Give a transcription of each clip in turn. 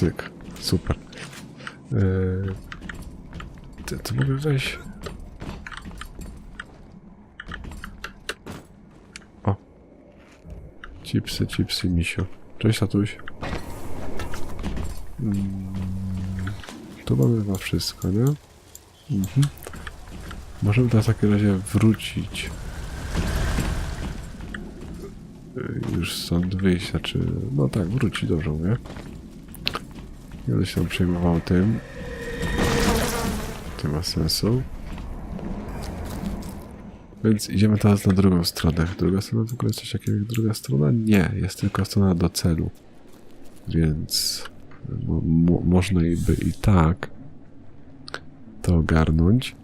Cyk. Super. Yy, ty, to mogę wejść. O. Chipsy, chipsy, misiu. Cześć, tatuś. Mm, tu mamy chyba wszystko, nie? Mhm. Możemy teraz w takim razie wrócić. Yy, Już stąd wyjść, znaczy... No tak, wrócić, dobrze mówię. Nie będę się przejmował tym. To ma sensu. Więc idziemy teraz na drugą stronę. Druga strona w ogóle jest coś takiego druga strona? Nie, jest tylko strona do celu. Więc mo mo można i by i tak to ogarnąć.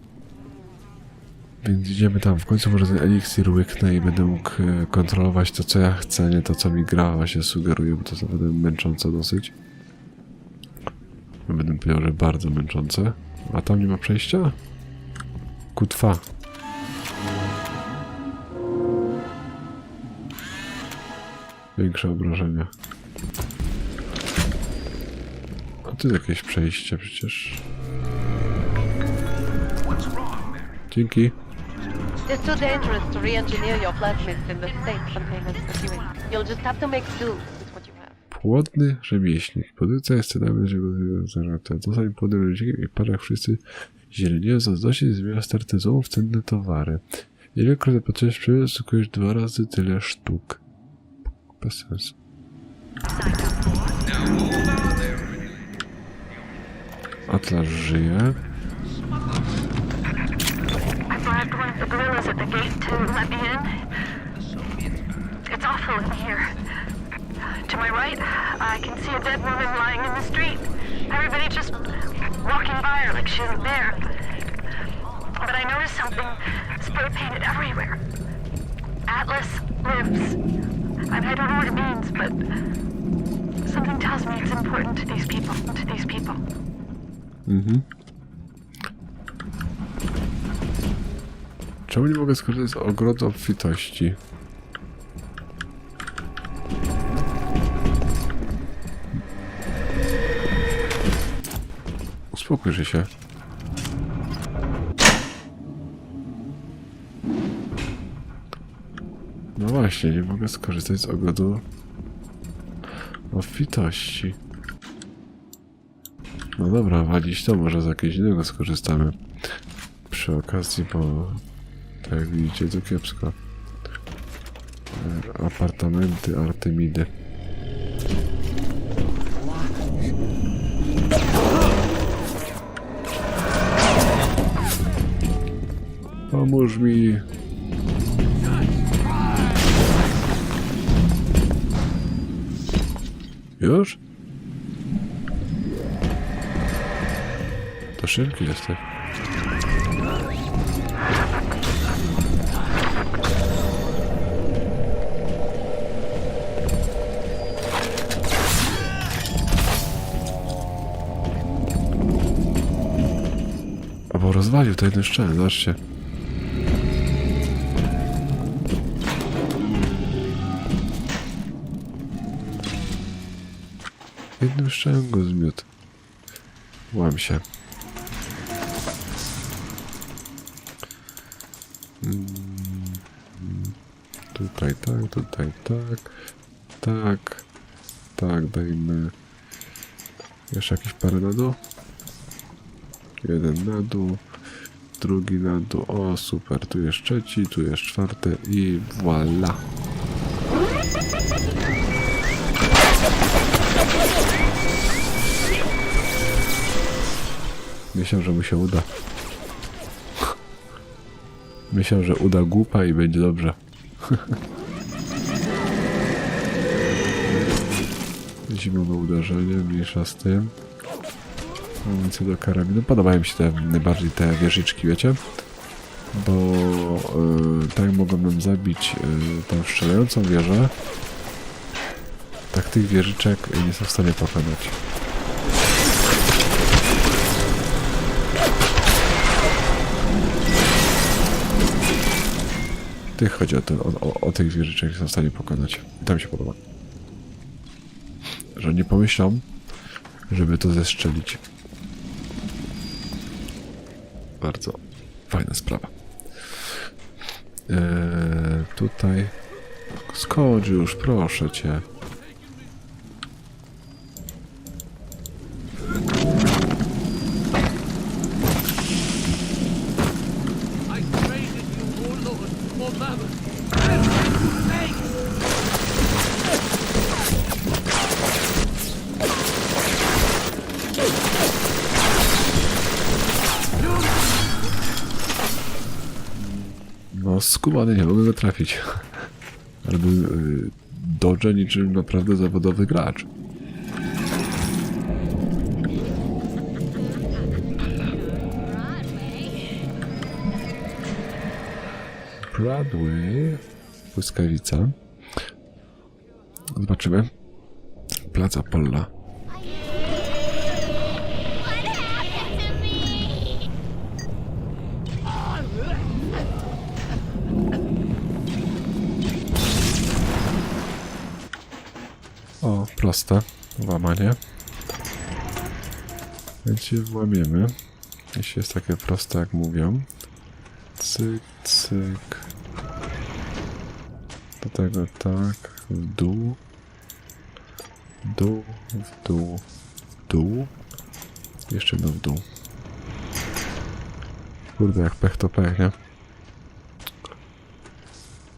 Więc idziemy tam. W końcu może ten eliksir łyknę i będę mógł e, kontrolować to, co ja chcę, nie to, co mi gra właśnie sugeruje, bo to jest naprawdę męczące dosyć. Będę powiedział, że bardzo męczące. A tam nie ma przejścia? Kutwa. Większe obrażenia. A tu jakieś przejście przecież. Dzięki. To. You'll just have to make do Płodny rzemieślnik. Produkcja jest cena będzie zażarta. Czasami płodnym rzemieślnikiem i parach wszyscy zieleni zazdrośnie zmienia startyzmu w cenne towary. Ilekroć zapatrzysz przemysł, szukujesz dwa razy tyle sztuk. Bez sensu. Atlas żyje. I to my right, I can see a dead woman lying in the street. Everybody just walking by her like she isn't there. But I noticed something spray painted everywhere. Atlas lives. I, I don't know what it means, but something tells me it's important to these people. To these people. Mhm. Czemu nie mogę skorzystać z ogrodu obfitości? Uspokój się. No właśnie, nie mogę skorzystać z ogrodu obfitości. No dobra, walić to, może z jakiegoś innego skorzystamy. Przy okazji, bo tak jak widzicie, to kiepsko. E, Apartamenty Artemidy. Pomóż mi. Już? To szybki jesteś. A bo rozwalił to jeden szczel, zobaczcie. Jednym szczelem go zmiótł. Łam się. Mm, Tutaj tak, tutaj tak, tak, tak, dajmy jeszcze jakieś parę na dół. Jeden na dół, drugi na dół, o super, tu jest trzeci, tu jest czwarty i voila. Myślę, że mu się uda. Myślę, że uda głupa i będzie dobrze. Zimowe uderzenie, mniejsza z tym. Amunicję do karabinu. Podobają mi się te najbardziej te wieżyczki, wiecie? Bo y, tak mogą nam zabić y, tą strzelającą wieżę. Tak tych wieżyczek nie są w stanie pokonać. Tych chodzi o, ten, o, o, o tych wieżyczek, są w stanie pokonać. I to mi się podoba. Że nie pomyślą, żeby to zestrzelić. Bardzo fajna sprawa. Eee, tutaj skocz już, proszę cię. Skubany nie mogę go trafić. Ale był yy, Dodge niczym naprawdę zawodowy gracz. Broadway, błyskawica. Zobaczymy. Plac Apolla. Proste. Łamanie. Się włamiemy. Jeśli jest takie proste, jak mówią. Cyk, cyk. Do tego tak. W dół. W dół, w dół, w dół. Jeszcze jedno w dół. Kurde, jak pech to pech, nie?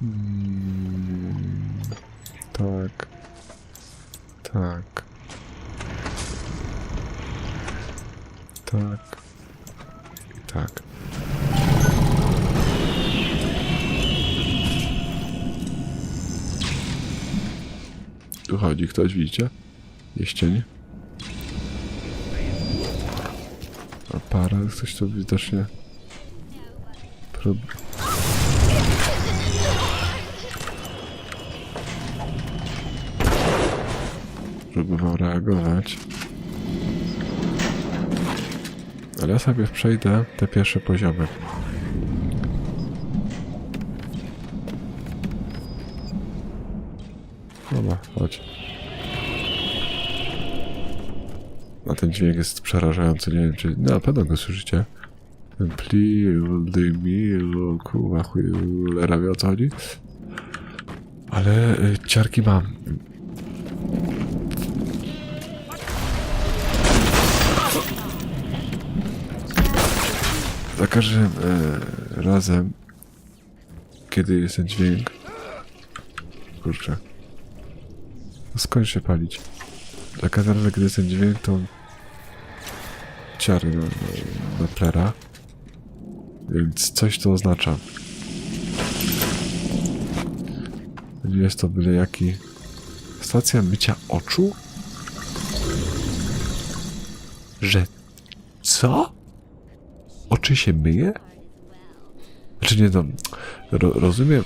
Mm, tak. Tak. Tak. Tak. Tu chodzi ktoś, widzicie? Jeścień. Aparat, ktoś tu widocznie... Pro... próbował reagować. Ale ja sobie przejdę te pierwsze poziomy. Dobra, chodź. A ten dźwięk jest przerażający, nie wiem czy... No, na pewno go słyszycie. Ten pli, dymi, kurwa, chuj, cholera wie o co chodzi. Ale y, ciarki mam. Za każdym e, razem, kiedy jest ten dźwięk. Kurczę. No się palić. Za każdym razem, kiedy jest ten dźwięk, to ciary na, na plera. Więc coś to oznacza. Nie jest to byle jaki. Stacja mycia oczu? Że co? Oczy się myje? Znaczy nie no, ro, rozumiem,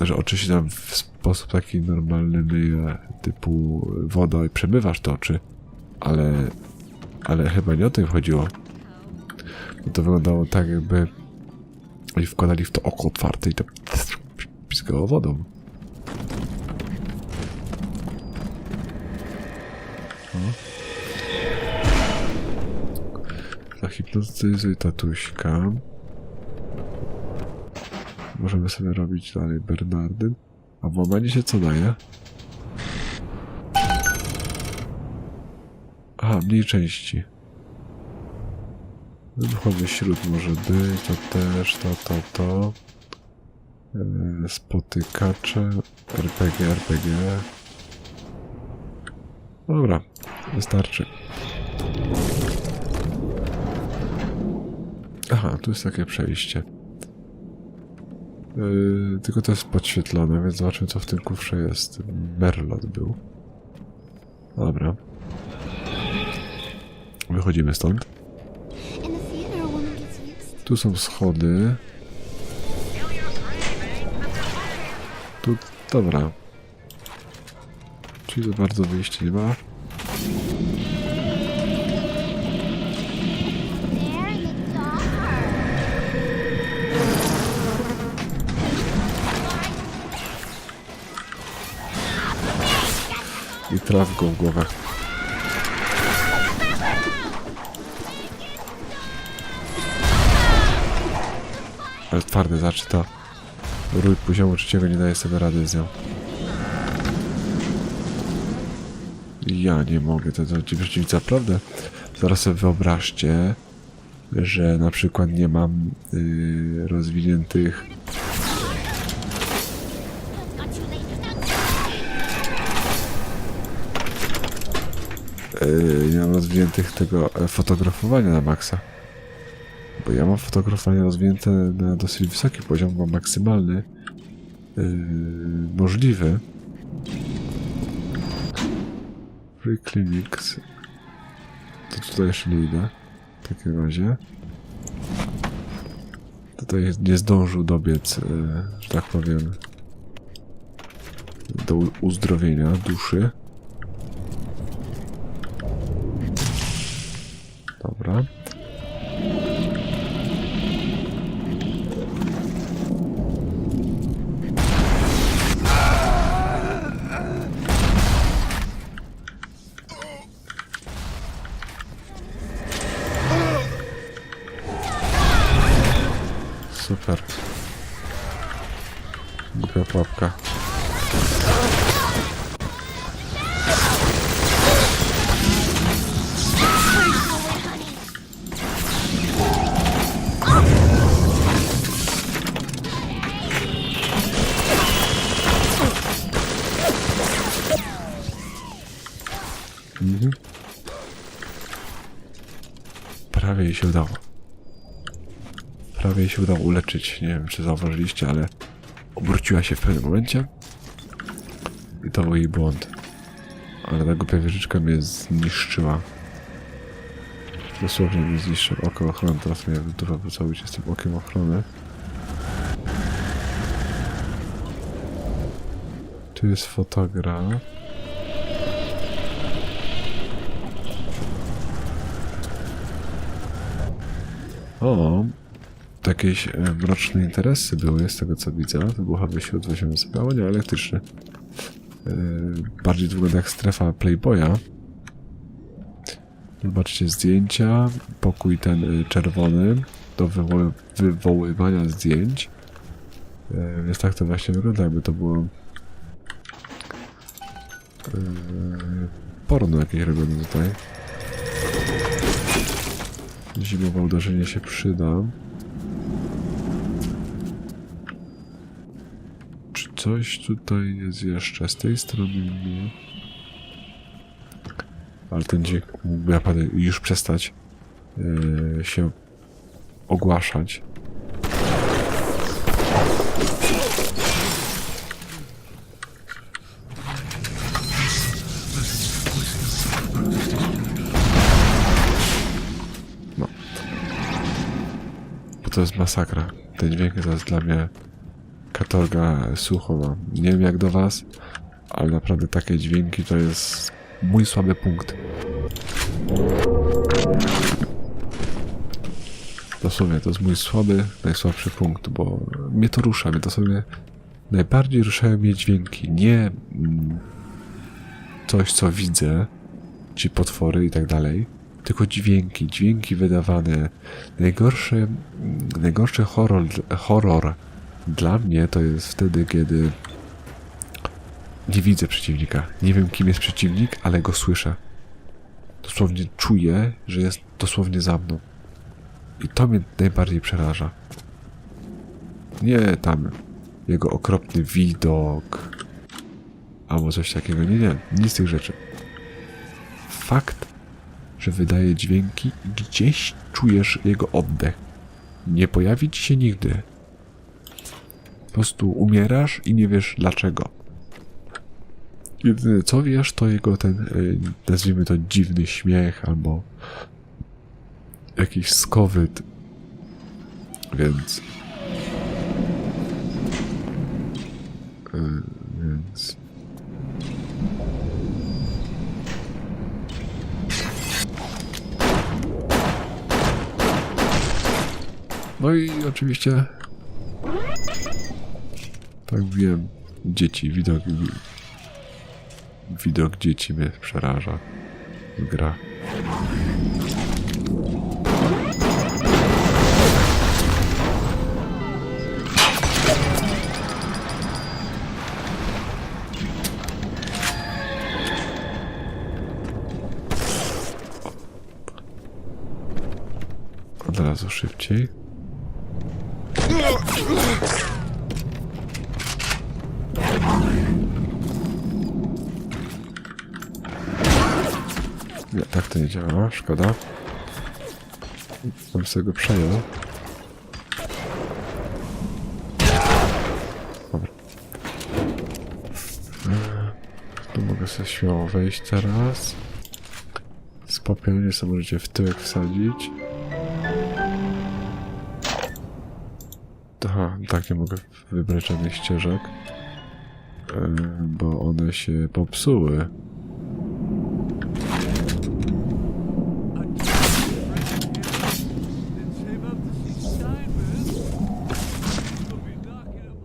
że oczy się tam w sposób taki normalny myje, typu woda i przemywasz te oczy, ale, ale chyba nie o tym chodziło. Bo to wyglądało tak jakby oni wkładali w to oko otwarte i to piskało wodą. Zahipnotyzuj tatuśka. Możemy sobie robić dalej Bernardyn. A w łamanie się co daje? Aha, mniej części. Duchowy śród może być, to też, to, to, to. Eee, Spotykacze, RPG, RPG. Dobra, wystarczy. Aha, tu jest takie przejście. Yy, tylko to jest podświetlone, więc zobaczmy co w tym kufrze jest. Merlot był. Dobra. Wychodzimy stąd. Tu są schody. Tu, dobra. Czyli za bardzo wyjścia nie ma. teraz go w głowę. Ale twardy zaczyta. Rój poziomu trzeciego nie daje sobie rady z nią. Ja nie mogę, to, to ci przeciwnicy. Zaraz sobie wyobraźcie, że na przykład nie mam yy, rozwiniętych yy, nie mam rozwiniętych tego e, fotografowania na maksa. Bo ja mam fotografowanie rozwinięte na dosyć wysoki poziom, mam maksymalny yy, możliwy. Free Clinics. To tutaj jeszcze nie idę. W takim razie. Tutaj nie zdążył dobiec, e, że tak powiem, do uzdrowienia duszy. Super. Głupia pułapka. Się udało uleczyć. Nie wiem, czy zauważyliście, ale obróciła się w pewnym momencie. I to był jej błąd. Ale ta głupia wieżyczka mnie zniszczyła. Dosłownie mnie zniszczył oko ochrony. Teraz mnie dużo wycałuję z tym okiem ochrony. Tu jest fotograf. O, jakieś e, mroczne interesy były, z tego co widzę. Wybuchowy śród weźmiemy sobie, ale nie elektryczny. E, bardziej wygląda jak strefa Playboya. Zobaczcie zdjęcia, pokój ten y, czerwony do wywoły, wywoływania zdjęć. E, więc tak to właśnie wygląda, jakby to było e, porno jakieś robione tutaj. Zimowe uderzenie się przyda. Coś tutaj jest jeszcze z tej strony? Nie. Ale ten dźwięk mógłby już przestać yy, się ogłaszać. No. Bo to jest masakra. Ten dźwięk jest dla mnie katorga słuchowa. Nie wiem jak do was, ale naprawdę takie dźwięki to jest mój słaby punkt. Dosłownie, to jest mój słaby, najsłabszy punkt, bo mnie to rusza, mnie to sobie najbardziej ruszają mnie dźwięki, nie mm, coś, co widzę, czy potwory i tak dalej, tylko dźwięki, dźwięki wydawane. Najgorszy, mm, najgorszy horror, horror dla mnie to jest wtedy, kiedy nie widzę przeciwnika. Nie wiem, kim jest przeciwnik, ale go słyszę. Dosłownie czuję, że jest dosłownie za mną. I to mnie najbardziej przeraża. Nie tam jego okropny widok albo coś takiego. Nie, nie, nic z tych rzeczy. Fakt, że wydaje dźwięki i gdzieś czujesz jego oddech. Nie pojawi ci się nigdy. Po prostu umierasz i nie wiesz dlaczego. Jedyne co wiesz, to jego ten, y, nazwijmy to dziwny śmiech albo jakiś skowyt. Więc. Y, Więc. No i oczywiście. Tak wiem, dzieci, widok, widok dzieci mnie przeraża w grach. Od razu szybciej. To nie działa, szkoda. Bym sobie go przejął. Dobra. Eee, Tu mogę sobie śmiało wejść teraz. Z popiołnie sobie możecie w tyłek wsadzić. Aha, tak nie mogę wybrać żadnych ścieżek. Eee, Bo one się popsuły.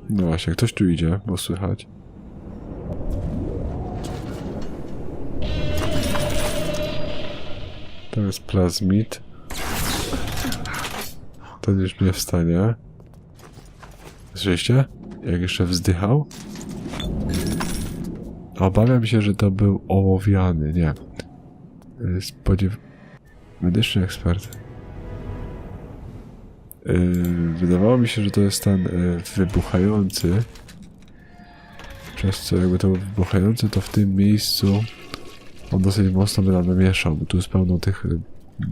No właśnie, ktoś tu idzie, bo słychać. To jest plazmid. Ten już nie wstanie. Słyszeliście? Jak jeszcze wzdychał? Obawiam się, że to był ołowiany, nie. Spodziew... Medyczny ekspert. Yy, wydawało mi się, że to jest ten yy, wybuchający. Przez co jakby to był wybuchający, to w tym miejscu on dosyć mocno by nam namieszał, bo tu jest pełno tych yy,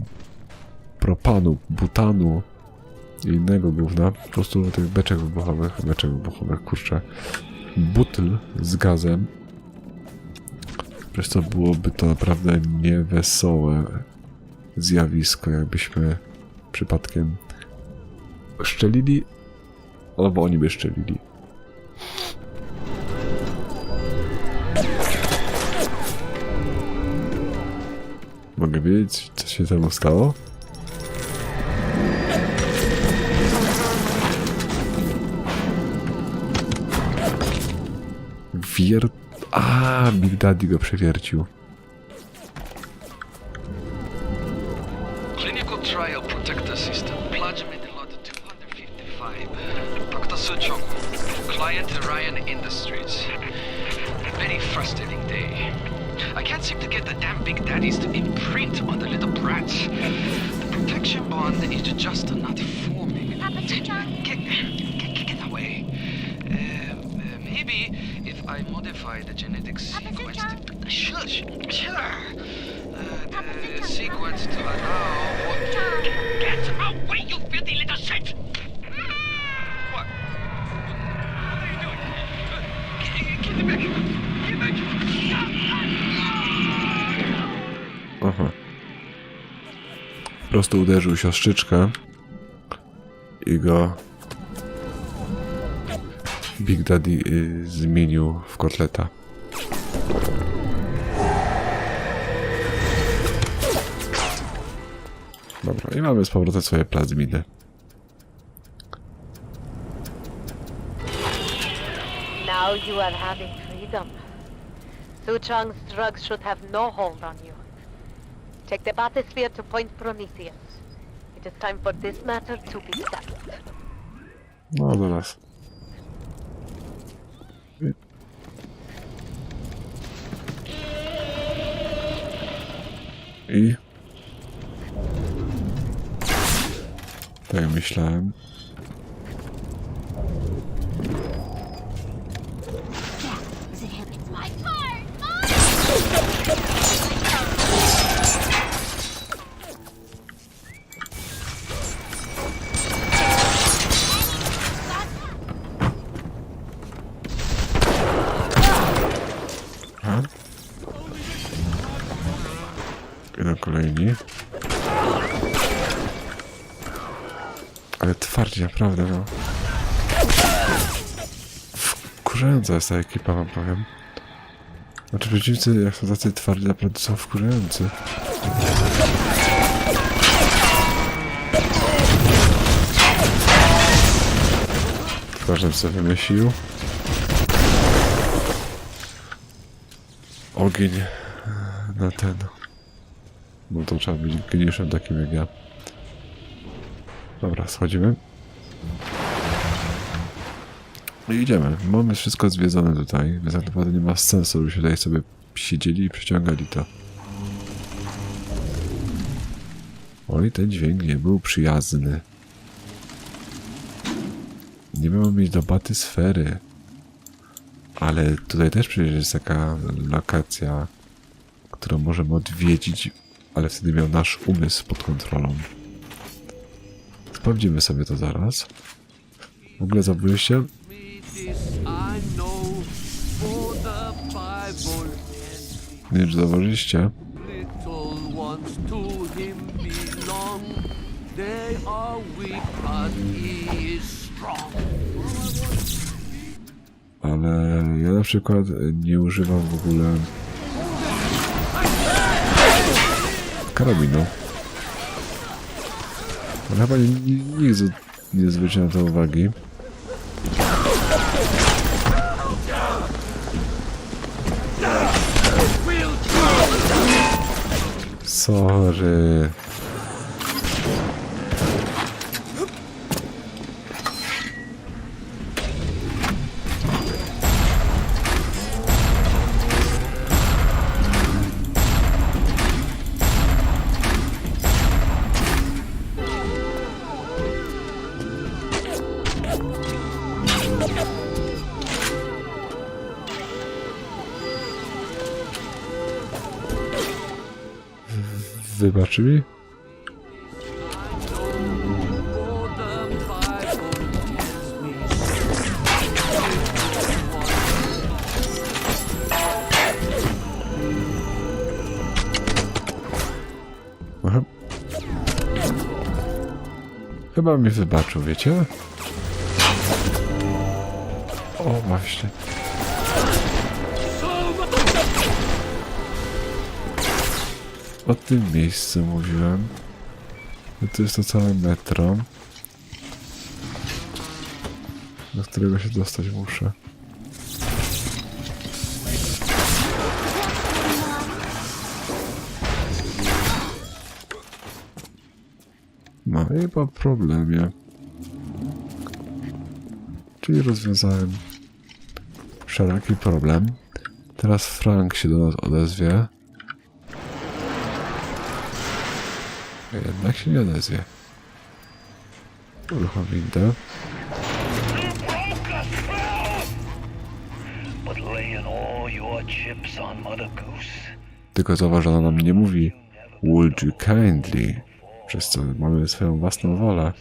propanu, butanu i innego gówna. Po prostu tych beczek wybuchowych, beczek wybuchowych, kurczę. Butl z gazem. Przez co byłoby to naprawdę niewesołe zjawisko, jakbyśmy przypadkiem szczelili, albo oni by szczelili. Mogę wiedzieć, co się temu stało? Wier... A, Big Daddy go przewiercił. Prostu uderzył siostrzyczkę i go Big Daddy y, zmienił w kotleta. Dobra, i mamy z powrotem swoje plazmidy. Now you are having freedom. Su Chang's drugs should have no hold on you. Take the bathysphere to Point Prometheus. It is time for this matter to be settled. No zaraz. I... Tak myślałem. Ale twardzie, naprawdę, no. Wkurzająca jest ta ekipa, wam powiem. Znaczy przeciwnicy, jak są tacy twardzi, naprawdę są wkurzający. Każdy sobie wymyślił. Ogień na ten. No to trzeba być geniuszem takim jak ja. Dobra, schodzimy. I idziemy. Mamy wszystko zwiedzone tutaj, więc tak naprawdę nie ma sensu, żebyśmy tutaj sobie siedzieli i przeciągali to. Oj, ten dźwięk nie był przyjazny. Nie miałem mieć do baty sfery. Ale tutaj też przecież jest taka lokacja, którą możemy odwiedzić, ale wtedy miał nasz umysł pod kontrolą. Sprawdzimy sobie to zaraz. W ogóle the Bible Nie wiem, czy zauważyliście? Ale ja na przykład nie używam w ogóle karabinu. Ale chyba ni- ni- nikt nie zwrócił na to uwagi. Sorry. Aha. Chyba mi wybaczył, wiecie? O, właśnie. O tym miejscu mówiłem. No to jest to całe metro. Do którego się dostać muszę. No i po problemie. Czyli rozwiązałem wszelaki problem. Teraz Frank się do nas odezwie. Jednak się nie odezwie. Uruchom windę. Tylko zauważ, że ona nam nie mówi Would you kindly? Przez co mamy swoją własną wolę.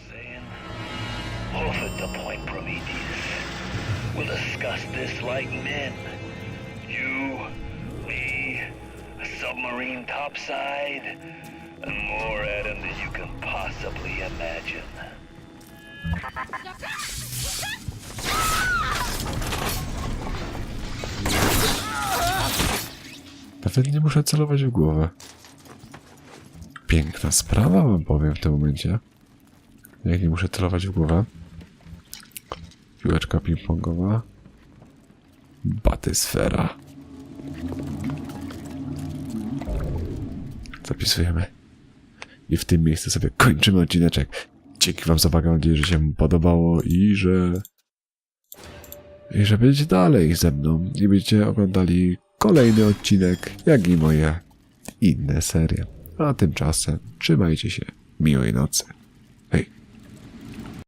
Submarine topside, and more at 'em than you can possibly imagine. Nawet nie muszę celować w głowę. Piękna sprawa, wam powiem w tym momencie. Jak nie muszę celować w głowę. Piłeczka ping-pongowa. Batysfera. Zapisujemy. I w tym miejscu sobie kończymy odcineczek. Dzięki wam za uwagę, mam nadzieję, że się podobało i że... I że będziecie dalej ze mną i będziecie oglądali kolejny odcinek, jak i moje inne serie. A tymczasem trzymajcie się. Miłej nocy.